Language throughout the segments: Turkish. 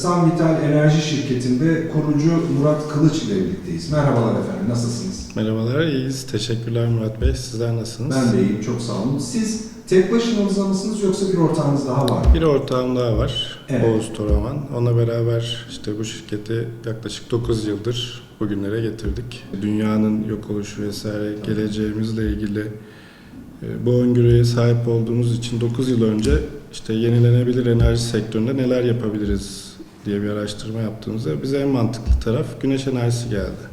Sam Vital Enerji Şirketi'nde kurucu Murat Kılıç ile birlikteyiz. Merhabalar efendim, nasılsınız? Merhabalar, iyiyiz. Teşekkürler Murat Bey. Sizler nasılsınız? Ben de iyiyim, çok sağ olun. Siz tek başınıza mısınız yoksa bir ortağınız daha var mı? Bir ortağım daha var, Evet. Oğuz Toraman. Onunla beraber işte bu şirketi yaklaşık 9 yıldır bugünlere getirdik. Dünyanın yok oluşu vesaire geleceğimizle ilgili e, bu öngörüye sahip olduğumuz için 9 yıl önce işte yenilenebilir enerji sektöründe neler yapabiliriz diye bir araştırma yaptığımızda bize en mantıklı taraf güneş enerjisi geldi.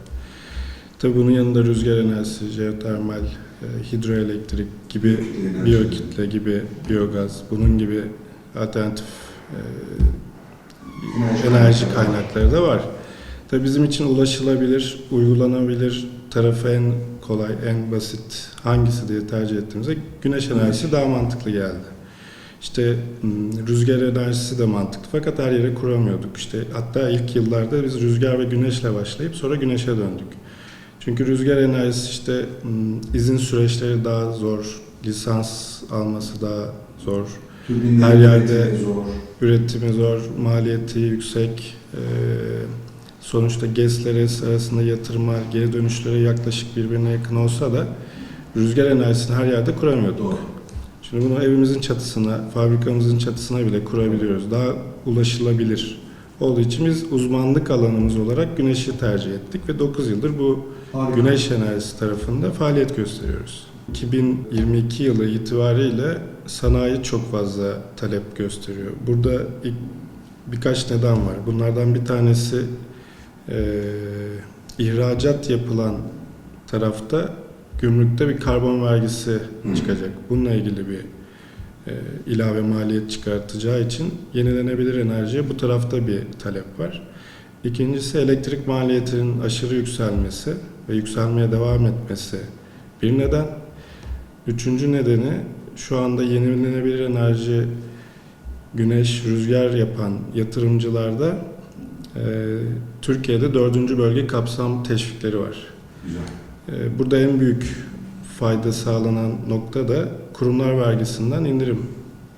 Tabii bunun yanında rüzgar enerjisi, jeotermal, e, hidroelektrik gibi biyokitle gibi biyogaz, bunun gibi alternatif e, Enerji kaynakları da var. Tabii bizim için ulaşılabilir, uygulanabilir tarafı en kolay, en basit hangisi diye tercih ettiğimizde güneş enerjisi daha mantıklı geldi. İşte hmm, rüzgar enerjisi de mantıklı fakat her yere kuramıyorduk. İşte hatta ilk yıllarda biz rüzgar ve güneşle başlayıp sonra güneşe döndük. Çünkü rüzgar enerjisi işte hmm, izin süreçleri daha zor, lisans alması daha zor, Türbinlerin Her yerde- üretimi zor. üretimi zor, maliyeti yüksek. Ee, sonuçta GES'leri arasında yatırımlar, geri dönüşleri yaklaşık birbirine yakın olsa da rüzgar enerjisini her yerde kuramıyorduk. Doğru. Şimdi bunu evimizin çatısına, fabrikamızın çatısına bile kurabiliyoruz. Daha ulaşılabilir olduğu için biz uzmanlık alanımız olarak güneşi tercih ettik ve 9 yıldır bu Harika. güneş enerjisi tarafında faaliyet gösteriyoruz. 2022 yılı itibariyle sanayi çok fazla talep gösteriyor. Burada ilk birkaç neden var. Bunlardan bir tanesi eee, ihracat yapılan tarafta gümrükte bir karbon vergisi Hı. çıkacak. Bununla ilgili bir eee, ilave maliyet çıkartacağı için yenilenebilir enerjiye bu tarafta bir talep var. İkincisi elektrik maliyetinin aşırı yükselmesi ve yükselmeye devam etmesi bir neden. Üçüncü nedeni şu anda yenilenebilir enerji, güneş, rüzgar yapan yatırımcılarda e, Türkiye'de dördüncü bölge kapsam teşvikleri var. Güzel. E, burada en büyük fayda sağlanan nokta da kurumlar vergisinden indirim.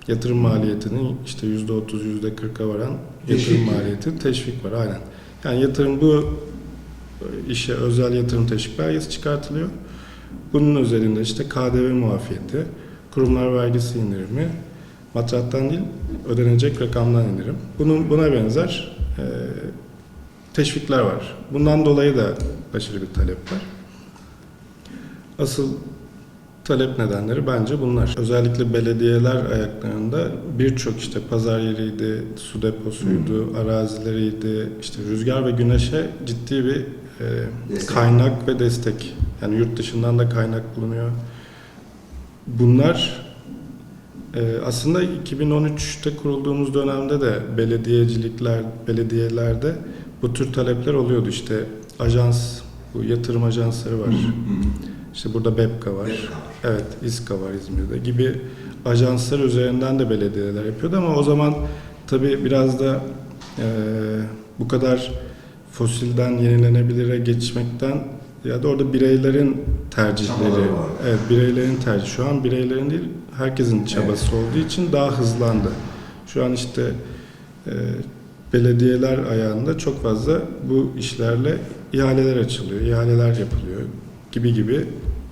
Yatırım maliyetinin işte %30, %40'a varan Teşvik yatırım yani. maliyeti teşvik var aynen. Yani yatırım bu e, işe özel yatırım teşvik belgesi çıkartılıyor. Bunun özelinde işte KDV muafiyeti, kurumlar vergisi indirimi, matrattan değil ödenecek rakamdan indirim. Bunun buna benzer e, teşvikler var. Bundan dolayı da aşırı bir talep var. Asıl talep nedenleri bence bunlar. Özellikle belediyeler ayaklarında birçok işte pazar yeriydi, su deposuydu, arazileriydi, işte rüzgar ve güneşe ciddi bir e, Destek. kaynak ve destek. Yani yurt dışından da kaynak bulunuyor. Bunlar e, aslında 2013'te kurulduğumuz dönemde de belediyecilikler, belediyelerde bu tür talepler oluyordu. İşte ajans, bu yatırım ajansları var. Hı. İşte burada BEPKA var. Evet. Evet, İSKA var İzmir'de gibi ajanslar üzerinden de belediyeler yapıyordu ama o zaman tabii biraz da eee, bu kadar fosilden yenilenebilire geçmekten ya da orada bireylerin tercihleri, evet bireylerin tercih. Şu an bireylerin değil herkesin çabası olduğu için daha hızlandı. Şu an işte eee, belediyeler ayağında çok fazla bu işlerle ihaleler açılıyor, ihaleler yapılıyor gibi gibi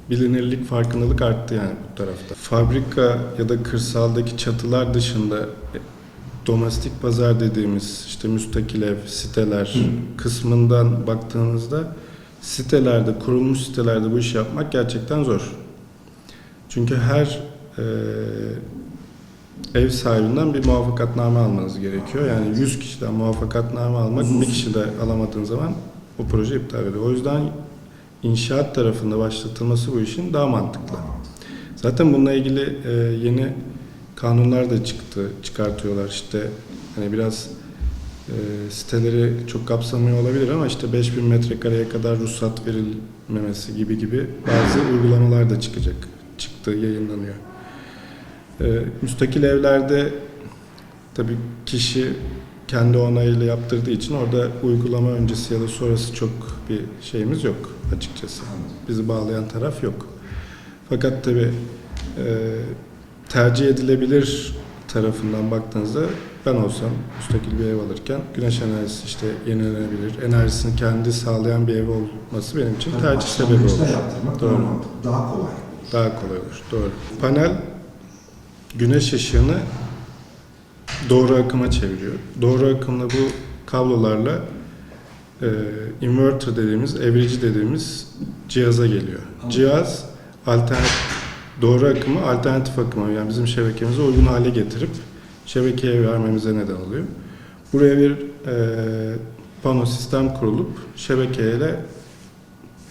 bilinirlik, farkındalık arttı yani bu tarafta. Fabrika ya da kırsaldaki çatılar dışında e, domestik pazar dediğimiz işte müstakil ev, siteler Hı. kısmından baktığınızda sitelerde, kurulmuş sitelerde bu işi yapmak gerçekten zor. Çünkü her e, ev sahibinden bir muvaffakatname almanız gerekiyor. Yani 100 kişiden muvaffakatname almak bir kişi de alamadığın zaman o proje iptal ediyor. O yüzden inşaat tarafında başlatılması bu işin daha mantıklı. Zaten bununla ilgili e, yeni kanunlar da çıktı, çıkartıyorlar işte hani biraz e, siteleri çok kapsamıyor olabilir ama işte 5000 metrekareye kadar ruhsat verilmemesi gibi gibi bazı uygulamalar da çıkacak. Çıktı, yayınlanıyor. E, müstakil evlerde tabii kişi kendi onayıyla yaptırdığı için orada uygulama öncesi ya da sonrası çok bir şeyimiz yok açıkçası. Bizi bağlayan taraf yok. Fakat tabii e, tercih edilebilir tarafından baktığınızda ben olsam müstakil bir ev alırken güneş enerjisi işte yenilenebilir, enerjisini kendi sağlayan bir ev olması benim için Tabii tercih sebebi olur. Doğru. daha kolay. Daha kolay olur. Doğru. Panel güneş ışığını doğru akıma çeviriyor. Doğru akımla bu kablolarla e, inverter dediğimiz, evrici dediğimiz cihaza geliyor. Anladım. Cihaz alternatif doğru akımı alternatif akıma yani bizim şebekemize uygun hale getirip şebekeye vermemize neden oluyor. Buraya bir e, pano sistem kurulup şebekeyle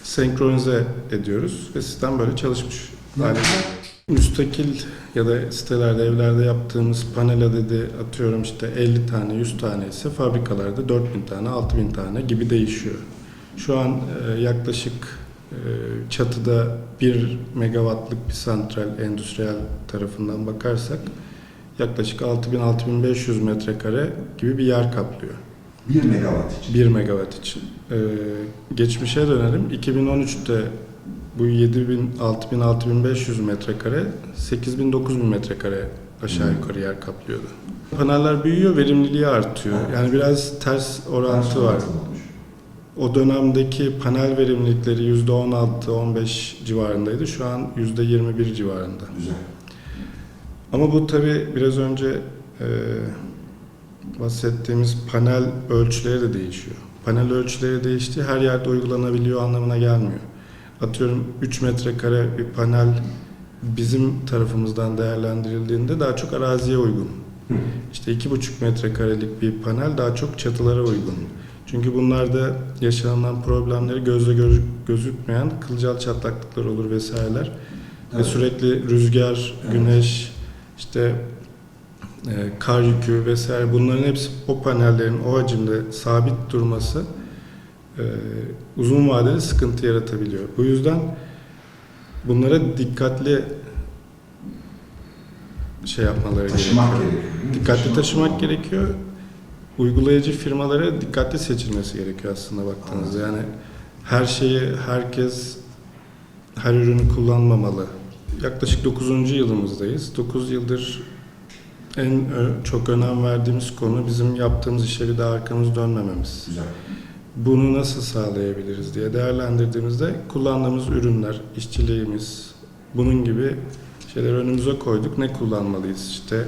senkronize ediyoruz ve sistem böyle çalışmış hale geliyor. Müstakil ya da sitelerde, evlerde yaptığımız panel adedi atıyorum işte 50 tane, 100 tane ise fabrikalarda 4000 tane, 6000 tane gibi değişiyor. Şu an e, yaklaşık e, çatıda 1 megawattlık bir santral endüstriyel tarafından bakarsak yaklaşık 6000-6500 metrekare gibi bir yer kaplıyor. 1 megawatt için. 1 megawatt için. Ee, geçmişe dönelim. 2013'te bu 7000, 6000, 6500 metrekare 8000, 9000 metrekare aşağı yukarı yer kaplıyordu. Paneller büyüyor, verimliliği artıyor. Yani biraz ters orantı var. O dönemdeki panel verimlilikleri %16-15 civarındaydı. Şu an %21 civarında. Güzel. Ama bu tabi biraz önce e, bahsettiğimiz panel ölçüleri de değişiyor. Panel ölçüleri değişti, her yerde uygulanabiliyor anlamına gelmiyor. Atıyorum 3 metrekare bir panel bizim tarafımızdan değerlendirildiğinde daha çok araziye uygun. İşte 2,5 metrekarelik bir panel daha çok çatılara uygun. Çünkü bunlarda yaşanılan problemleri gözle gör- gözükmeyen kılcal çatlaklıklar olur vesaireler. Ve Evet. sürekli rüzgar, Evet. güneş, işte e, kar yükü vesaire bunların hepsi o panellerin o hacimde sabit durması e, uzun vadeli sıkıntı yaratabiliyor. Bu yüzden bunlara dikkatli şey yapmaları Taşımak gerekiyor. gerekiyor. Dikkatli taşımak lazım. gerekiyor. Uygulayıcı firmalara dikkatli seçilmesi gerekiyor aslında baktığınızda. Yani her şeyi herkes her ürünü kullanmamalı. Yaklaşık 9. yılımızdayız. 9 yıldır en çok önem verdiğimiz konu bizim yaptığımız işe bir daha arkamız dönmememiz. Güzel. Bunu nasıl sağlayabiliriz diye değerlendirdiğimizde kullandığımız ürünler, işçiliğimiz, bunun gibi şeyler önümüze koyduk. Ne kullanmalıyız? İşte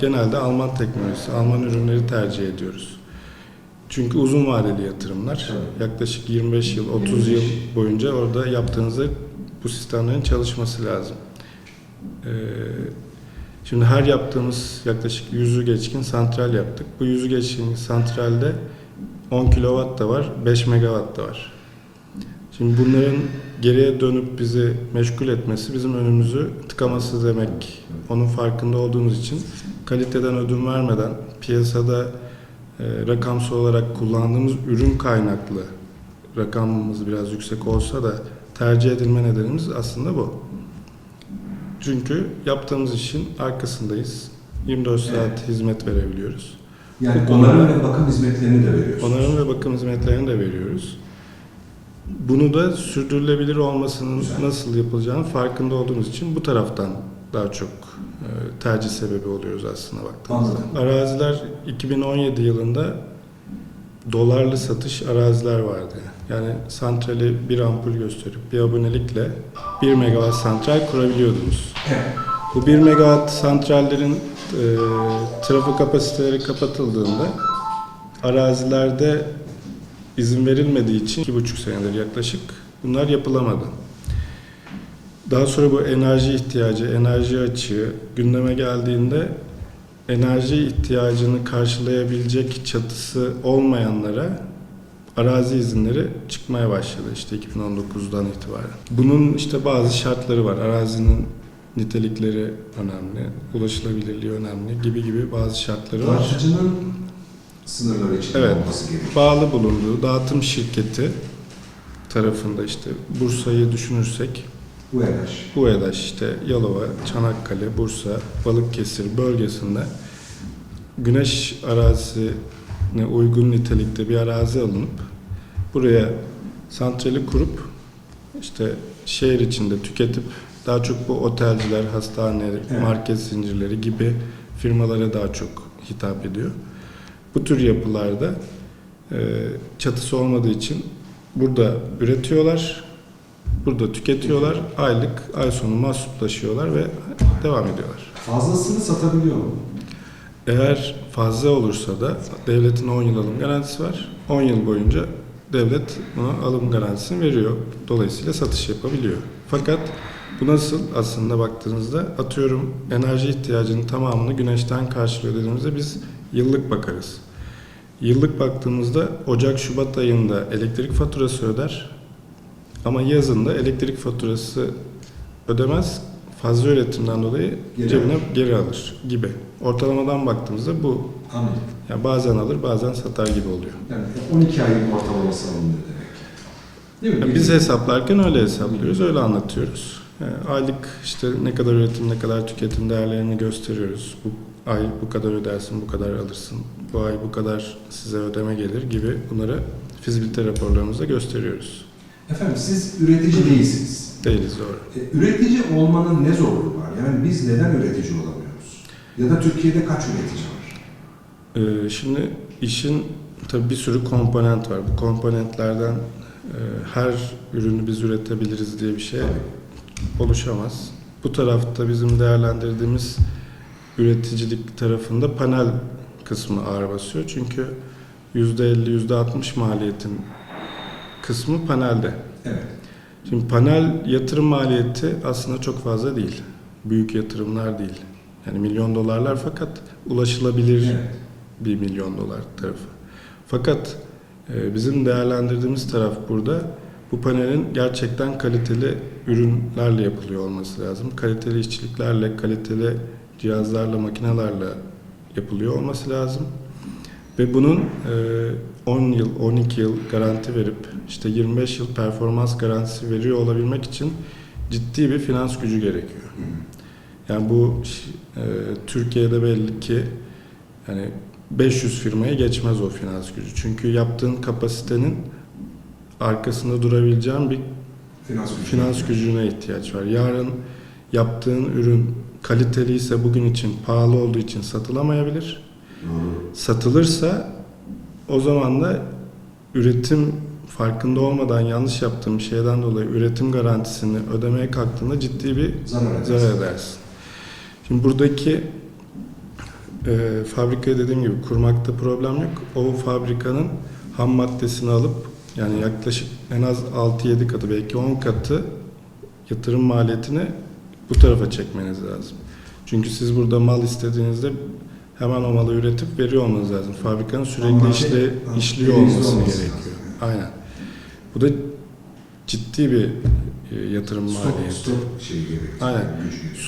genelde Alman teknolojisi, Alman ürünleri tercih ediyoruz. Çünkü uzun vadeli yatırımlar. Evet. Yaklaşık 25 yıl, 30 yıl 25. boyunca orada yaptığınızda bu sistemlerin çalışması lazım. Ee, şimdi her yaptığımız yaklaşık 100'ü geçkin santral yaptık. Bu 100'ü geçkin santralde 10 kilowatt da var, 5 megawatt da var. Şimdi bunların geriye dönüp bizi meşgul etmesi bizim önümüzü tıkaması demek. Onun farkında olduğumuz için kaliteden ödün vermeden piyasada e, rakamsal olarak kullandığımız ürün kaynaklı rakamımız biraz yüksek olsa da tercih edilme nedenimiz aslında bu. Çünkü yaptığımız işin arkasındayız. 24 saat Evet. hizmet verebiliyoruz. Yani onarım ve bakım hizmetlerini de veriyorsunuz. Onarım ve bakım hizmetlerini de veriyoruz. Bunu da sürdürülebilir olmasının Güzel. nasıl yapılacağını farkında olduğumuz için bu taraftan daha çok e, tercih sebebi oluyoruz aslında baktığımızda. Anladım. Araziler 2017 yılında dolarlı satış araziler vardı. Yani santrali bir ampul gösterip bir abonelikle 1 megawatt santral kurabiliyordunuz. Evet. Bu 1 megawatt santrallerin e, trafo kapasiteleri kapatıldığında arazilerde izin verilmediği için 2,5 senedir yaklaşık bunlar yapılamadı. Daha sonra bu enerji ihtiyacı, enerji açığı gündeme geldiğinde enerji ihtiyacını karşılayabilecek çatısı olmayanlara arazi izinleri çıkmaya başladı işte 2019'dan itibaren. Bunun işte bazı şartları var. Arazinin nitelikleri önemli, ulaşılabilirliği önemli gibi gibi bazı şartları var. Dağıtıcının sınırları içinde Evet. olması gerekiyor. Bağlı bulunduğu dağıtım şirketi tarafında işte Bursa'yı düşünürsek Bu enerji. UEDAŞ işte Yalova, Çanakkale, Bursa, Balıkesir bölgesinde güneş arazisine uygun nitelikte bir arazi alınıp buraya santrali kurup işte şehir içinde tüketip daha çok bu otelciler, hastane, Evet. market zincirleri gibi firmalara daha çok hitap ediyor. Bu tür yapılarda e, çatısı olmadığı için burada üretiyorlar, burada tüketiyorlar, aylık ay sonu mahsuplaşıyorlar ve devam ediyorlar. Fazlasını satabiliyor mu? Eğer fazla olursa da devletin 10 yıl alım garantisi var. 10 yıl boyunca devlet buna alım garantisini veriyor. Dolayısıyla satış yapabiliyor. Fakat bu nasıl aslında baktığınızda atıyorum enerji ihtiyacının tamamını güneşten karşılıyor dediğimizde biz yıllık bakarız. Yıllık baktığımızda Ocak-Şubat ayında elektrik faturası öder ama yazında elektrik faturası ödemez. Fazla üretimden dolayı Geri cebine alır. geri alır gibi. Ortalamadan baktığımızda bu. Anladım. Yani bazen alır bazen satar gibi oluyor. Yani 12 aylık ortalaması alınıyor demek. Değil mi? Yani biz hesaplarken öyle hesaplıyoruz, öyle anlatıyoruz. Yani aylık işte ne kadar üretim, ne kadar tüketim değerlerini gösteriyoruz. Bu ay bu kadar ödersin, bu kadar alırsın. Bu ay bu kadar size ödeme gelir gibi bunları fizibilite raporlarımızda gösteriyoruz. Efendim siz üretici değilsiniz. Değiliz doğru. E, üretici olmanın ne zorluğu var? Yani biz neden üretici olamıyoruz? Ya da Türkiye'de kaç üretici var? Ee, şimdi işin tabii bir sürü komponent var. Bu komponentlerden e, her ürünü biz üretebiliriz diye bir şey oluşamaz. Bu tarafta bizim değerlendirdiğimiz üreticilik tarafında panel kısmı ağır basıyor. Çünkü %50, %60 maliyetin kısmı panelde. Evet. Şimdi panel yatırım maliyeti aslında çok fazla değil. Büyük yatırımlar değil. Yani milyon dolarlar fakat ulaşılabilir Evet. bir milyon dolar tarafı. Fakat e, bizim değerlendirdiğimiz taraf burada bu panelin gerçekten kaliteli ürünlerle yapılıyor olması lazım. Kaliteli işçiliklerle, kaliteli cihazlarla, makinelerle yapılıyor olması lazım. Ve bunun e, 10 yıl, 12 yıl garanti verip işte 25 yıl performans garantisi veriyor olabilmek için ciddi bir finans gücü gerekiyor. Yani bu e, Türkiye'de belli ki yani 500 firmaya geçmez o finans gücü. Çünkü yaptığın kapasitenin arkasında durabileceğin bir Finans gücü. finans gücüne ihtiyaç var. Yarın yaptığın ürün kaliteli ise bugün için pahalı olduğu için satılamayabilir. Doğru. Satılırsa o zaman da üretim farkında olmadan yanlış yaptığım bir şeyden dolayı üretim garantisini ödemeye kalktığında ciddi bir Zarar edersin. zarar edersin. Şimdi buradaki e, fabrikayı dediğim gibi kurmakta problem yok. O fabrikanın ham maddesini alıp yani yaklaşık en az 6-7 katı belki 10 katı yatırım maliyetini bu tarafa çekmeniz lazım. Çünkü siz burada mal istediğinizde hemen o malı üretip veriyor olmanız lazım. Fabrikanın sürekli madde- işle, ha, işliyor olması gerekiyor. lazım. Aynen. Bu da ciddi bir e, yatırım Stok, maliyeti. stok şey gerekiyor. Aynen.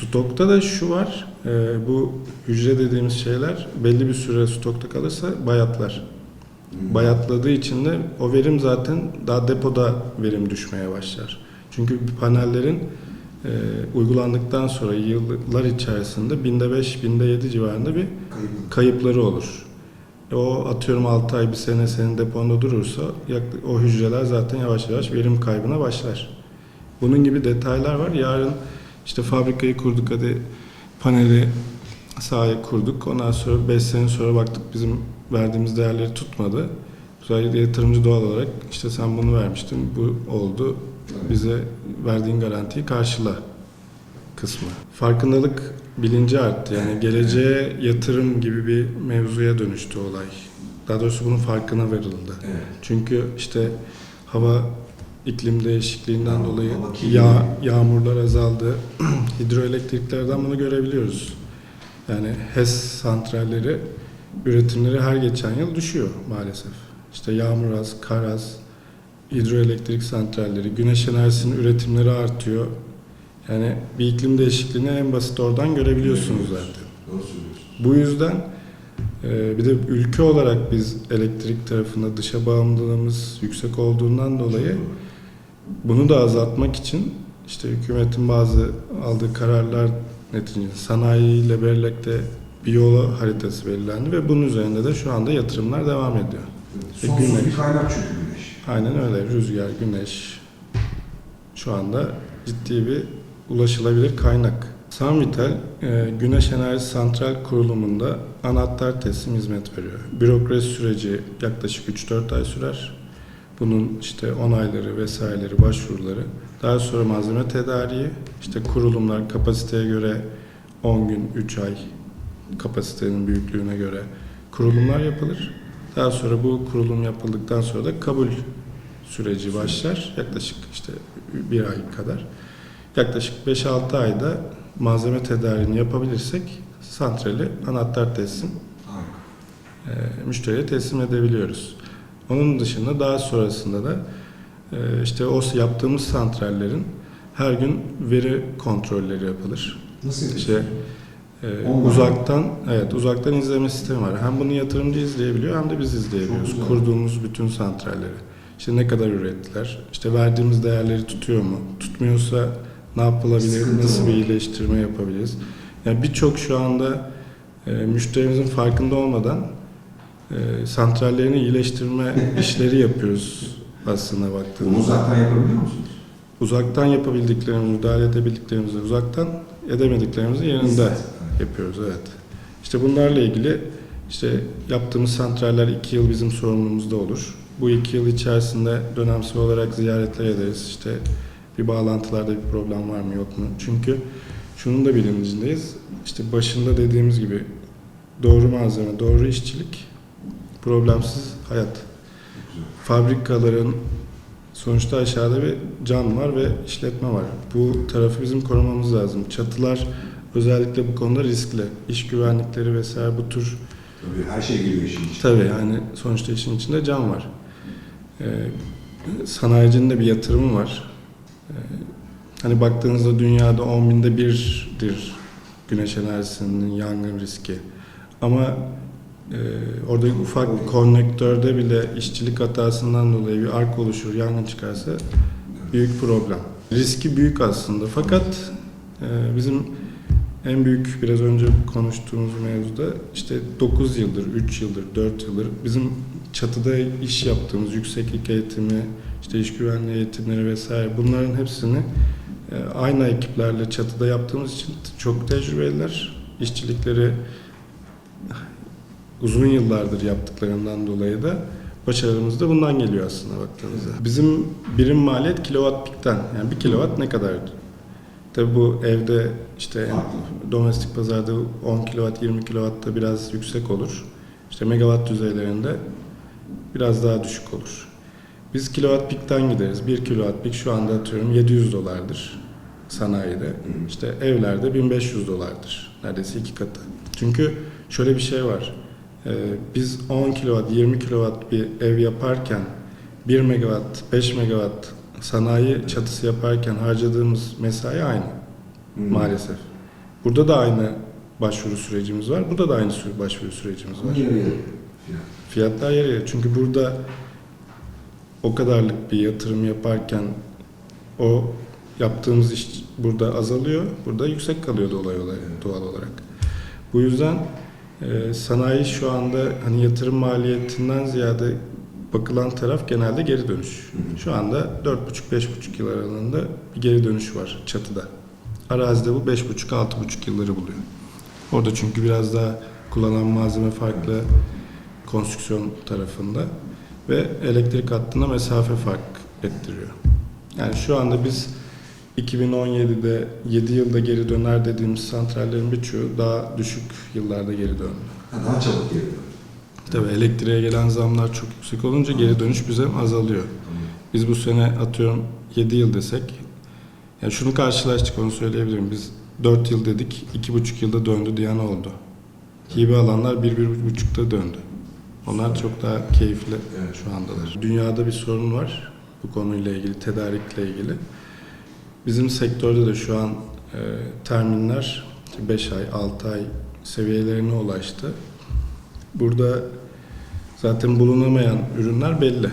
Stokta da şu var, e, bu hücre dediğimiz şeyler belli bir süre stokta kalırsa bayatlar. Bayatladığı için de o verim zaten daha depoda verim düşmeye başlar. Çünkü panellerin e, uygulandıktan sonra yıllar içerisinde binde 5, binde 7 civarında bir Kayıp. kayıpları olur. E, o atıyorum 6 ay bir sene senin deponda durursa o hücreler zaten yavaş yavaş verim kaybına başlar. Bunun gibi detaylar var. Yarın işte fabrikayı kurduk hadi paneli sahaya kurduk. Ondan sonra 5 sene sonra baktık bizim verdiğimiz değerleri tutmadı. Sefer yatırımcı doğal olarak işte sen bunu vermiştin bu oldu bize verdiğin garantiyi karşıla kısmı. Farkındalık bilinci arttı. Yani geleceğe yatırım gibi bir mevzuya dönüştü olay. Daha doğrusu bunun farkına verildi. Evet. Çünkü işte hava iklim değişikliğinden dolayı yağ, yağmurlar azaldı. Hidroelektriklerden bunu görebiliyoruz. Yani HES santralleri üretimleri her geçen yıl düşüyor maalesef. İşte yağmur az, kar az, hidroelektrik santralleri, güneş enerjisinin üretimleri artıyor. Yani bir iklim değişikliğini en basit oradan görebiliyorsunuz zaten. Bu yüzden e, bir de ülke olarak biz elektrik tarafında dışa bağımlılığımız yüksek olduğundan dolayı bunu da azaltmak için işte hükümetin bazı aldığı kararlar neticesinde sanayiyle birlikte bir yol haritası belirlendi ve bunun üzerinde de şu anda yatırımlar devam ediyor. Sonsuz güneş. bir kaynak çünkü güneş. Aynen öyle. Rüzgar, güneş şu anda ciddi bir ulaşılabilir kaynak Sanvital, e, Güneş Enerji Santral Kurulumu'nda anahtar teslim hizmet veriyor. Bürokrasi süreci yaklaşık 3-4 ay sürer. Bunun işte onayları vesaireleri, başvuruları. Daha sonra malzeme tedariği, işte kurulumlar kapasiteye göre 10 gün, 3 ay kapasitenin büyüklüğüne göre kurulumlar yapılır. Daha sonra bu kurulum yapıldıktan sonra da kabul süreci başlar. Yaklaşık işte bir ay kadar. Yaklaşık 5-6 ayda malzeme tedariğini yapabilirsek santrali anahtar teslim e, müşteriye teslim edebiliyoruz. Onun dışında daha sonrasında da işte o yaptığımız santrallerin her gün veri kontrolleri yapılır. Nasıl İşte e, uzaktan evet uzaktan izleme sistemi var. Hem bunu yatırımcı izleyebiliyor hem de biz izleyebiliyoruz. Kurduğumuz bütün santralleri. İşte ne kadar ürettiler? İşte verdiğimiz değerleri tutuyor mu? Tutmuyorsa ne yapılabilir? Sıkıntı nasıl mı? bir iyileştirme yapabiliriz? Yani birçok şu anda e, müşterimizin farkında olmadan e, santrallerini iyileştirme işleri yapıyoruz aslında Bunu baktığımızda. uzaktan yapabiliyor musunuz? Uzaktan yapabildiklerimizi, müdahale edebildiklerimizi uzaktan, edemediklerimizi yerinde. Evet. yapıyoruz. Evet. İşte bunlarla ilgili işte yaptığımız santraller iki yıl bizim sorumluluğumuzda olur. Bu iki yıl içerisinde dönemsel olarak ziyaretler ederiz. İşte bir bağlantılarda bir problem var mı yok mu? Çünkü şunun da bilincindeyiz. İşte başında dediğimiz gibi doğru malzeme, doğru işçilik, problemsiz hayat. Güzel. Fabrikaların sonuçta aşağıda bir can var ve işletme var. Bu tarafı bizim korumamız lazım. Çatılar özellikle bu konuda riskli. İş güvenlikleri vesaire bu tür Tabii her şey giriyor işin içine. tabii yani sonuçta işin içinde can var. Ee, sanayicinin de bir yatırımı var. Ee, hani baktığınızda dünyada 10 binde birdir güneş enerjisinin yangın riski. Ama e, orada ufak bir konnektörde bile işçilik hatasından dolayı bir ark oluşur, yangın çıkarsa büyük problem. Riski büyük aslında fakat e, bizim en büyük biraz önce konuştuğumuz mevzuda işte 9 yıldır, 3 yıldır, 4 yıldır bizim çatıda iş yaptığımız yükseklik eğitimi, işte iş güvenliği eğitimleri vesaire bunların hepsini e, aynı ekiplerle çatıda yaptığımız için çok tecrübeliler. İşçilikleri uzun yıllardır yaptıklarından dolayı da başarımız da bundan geliyor aslında baktığınızda. Bizim birim maliyet kilowatt pikten. Yani bir kilowatt ne kadar? Tabi bu evde işte domestik pazarda 10 kilowatt 20 kilowatt da biraz yüksek olur. İşte megawatt düzeylerinde biraz daha düşük olur. Biz kilowatt pikten gideriz. 1 kilowatt pik şu anda atıyorum 700 dolardır sanayide. İşte evlerde 1500 dolardır. Neredeyse iki katı. Çünkü şöyle bir şey var. Ee, biz 10 kilowatt, 20 kilowatt bir ev yaparken 1 megawatt, 5 megawatt sanayi çatısı yaparken harcadığımız mesai aynı Hmm. maalesef. Burada da aynı başvuru sürecimiz var. Burada da aynı başvuru sürecimiz var. yarı yarı. Fiyatlar yarı yarı. Çünkü burada o kadarlık bir yatırım yaparken o yaptığımız iş burada azalıyor. Burada yüksek kalıyor doğal olarak. Doğal olarak. Bu yüzden e, sanayi şu anda hani yatırım maliyetinden ziyade bakılan taraf genelde geri dönüş. Şu anda 4,5-5,5 yıl aralığında bir geri dönüş var çatıda. Arazide bu 5,5-6,5 yılları buluyor. Orada çünkü biraz daha kullanılan malzeme farklı konstrüksiyon tarafında ve elektrik hattına mesafe fark ettiriyor. Yani şu anda biz 2017'de 7 yılda geri döner dediğimiz santrallerin birçoğu daha düşük yıllarda geri döndü. Ha, daha çabuk geliyor. Tabii elektriğe gelen zamlar çok yüksek olunca geri dönüş bize azalıyor. Biz bu sene atıyorum 7 yıl desek, yani şunu karşılaştık onu söyleyebilirim. Biz 4 yıl dedik, 2,5 yılda döndü diyen oldu. Hibe alanlar 1-1,5'da döndü. Onlar çok daha keyifli şu andalar. Dünyada bir sorun var bu konuyla ilgili, tedarikle ilgili. Bizim sektörde de şu an e, terminler 5 ay, 6 ay seviyelerine ulaştı. Burada zaten bulunamayan ürünler belli.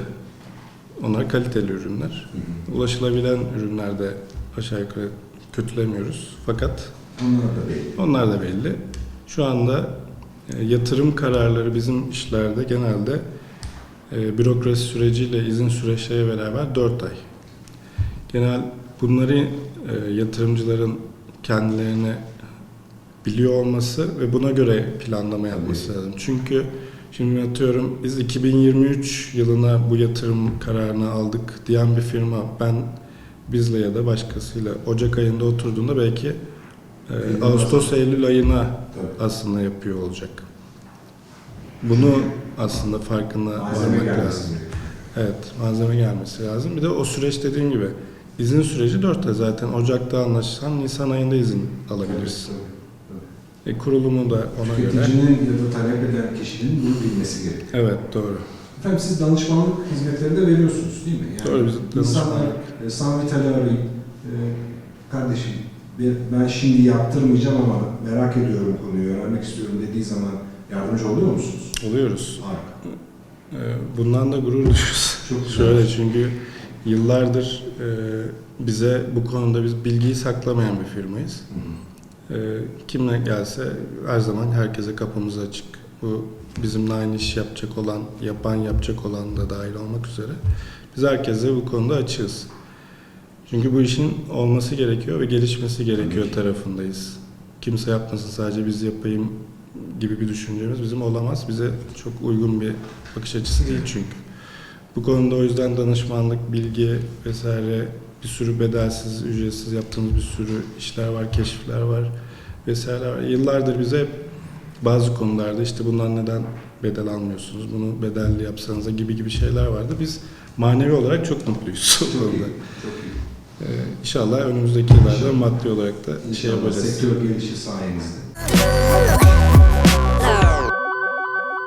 Onlar kaliteli ürünler. Ulaşılabilen ürünlerde aşağı yukarı kötülemiyoruz. Fakat Onlar da belli. onlar da belli. Şu anda e, yatırım kararları bizim işlerde genelde e, bürokrasi süreciyle izin süreçleriyle beraber 4 ay. Genel bunları e, yatırımcıların kendilerine biliyor olması ve buna göre planlama yapması Tabii. lazım. Çünkü şimdi atıyorum biz 2023 yılına bu yatırım kararını aldık diyen bir firma ben bizle ya da başkasıyla Ocak ayında oturduğunda belki e, Eylül, Ağustos Eylül ayına Tabii. aslında yapıyor olacak. Bunu aslında farkına Malzeme varmak lazım. gerekiyor. Evet, malzeme gelmesi lazım. Bir de o süreç dediğim gibi izin süreci 4 ay zaten. Ocak'ta anlaşırsan Nisan ayında izin alabilirsin. E, kurulumu da ona göre. Tüketicinin ya da talep eden kişinin bunu bilmesi gerekiyor. Evet, doğru. Efendim siz danışmanlık hizmetleri de veriyorsunuz değil mi? Doğru, biz insanlar e, Sanvital'i arayıp e, kardeşim ben şimdi yaptırmayacağım ama merak ediyorum konuyu öğrenmek istiyorum dediği zaman yardımcı oluyor musunuz? Oluyoruz. Harika. E, bundan da gurur duyuyoruz. Çok güzel. Şöyle çünkü yıllardır bize bu konuda biz bilgiyi saklamayan bir firmayız. Hı hı. E, kimle gelse her zaman herkese kapımız açık. Bu bizimle aynı iş yapacak olan, yapan yapacak olan da dahil olmak üzere. Biz herkese bu konuda açığız. Çünkü bu işin olması gerekiyor ve gelişmesi gerekiyor ki. tarafındayız. Kimse yapmasın sadece biz yapayım gibi bir düşüncemiz bizim olamaz. Bize çok uygun bir bakış açısı değil çünkü. Bu konuda o yüzden danışmanlık, bilgi vesaire bir sürü bedelsiz, ücretsiz yaptığımız bir sürü işler var, keşifler var vesaireler var. Yıllardır bize hep bazı konularda işte bundan neden bedel almıyorsunuz, bunu bedelli yapsanıza gibi gibi şeyler vardı. Biz manevi olarak çok mutluyuz iyi. Ee, inşallah önümüzdeki yıllarda maddi olarak da şey yapacağız. sektör gelişi sayenizde.